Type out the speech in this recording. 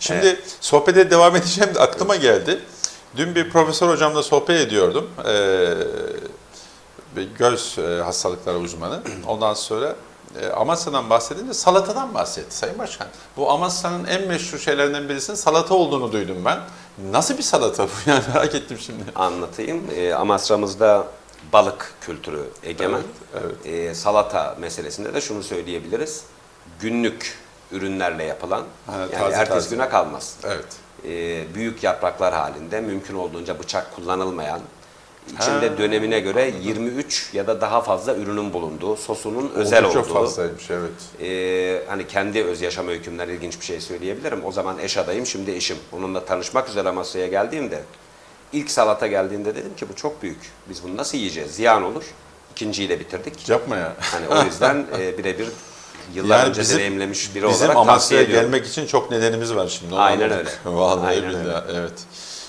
Şimdi sohbete devam edeceğim de aklıma geldi. Dün bir profesör hocamla sohbet ediyordum. Ee, bir göz e, hastalıkları uzmanı. Ondan sonra e, Amasya'dan bahsedince salatadan bahsetti Sayın Başkan. Bu Amasya'nın en meşhur şeylerinden birisinin salata olduğunu duydum ben. Nasıl bir salata bu? Yani merak ettim şimdi. Anlatayım. E, Amasra'mızda balık kültürü egemen. Evet, E, salata meselesinde de şunu söyleyebiliriz. Günlük ürünlerle yapılan, Ha, yani taze ertesi taze. güne kalmaz. Evet. E, büyük yapraklar halinde mümkün olduğunca bıçak kullanılmayan, içinde Ha, dönemine göre 23 ya da daha fazla ürünün bulunduğu, sosunun özel Oldukça olduğu. fazlaymış evet. Ee, hani kendi öz yaşam öykümden ilginç bir şey söyleyebilirim. O zaman eş adayım, şimdi eşim. Onunla tanışmak üzere masaya geldiğimde ilk salata geldiğinde dedim ki bu çok büyük. Biz bunu nasıl yiyeceğiz? Ziyan olur. İkinciyi de bitirdik. Yapma ya. Hani o yüzden e, birebir yıllar Yani önce bizim- deneyimlemiş biri Bizim olarak tavsiye Amasya'ya ediyorum. gelmek için çok nedenimiz var şimdi. onu Aynen öyle. Vallahi Aynen billahi evet.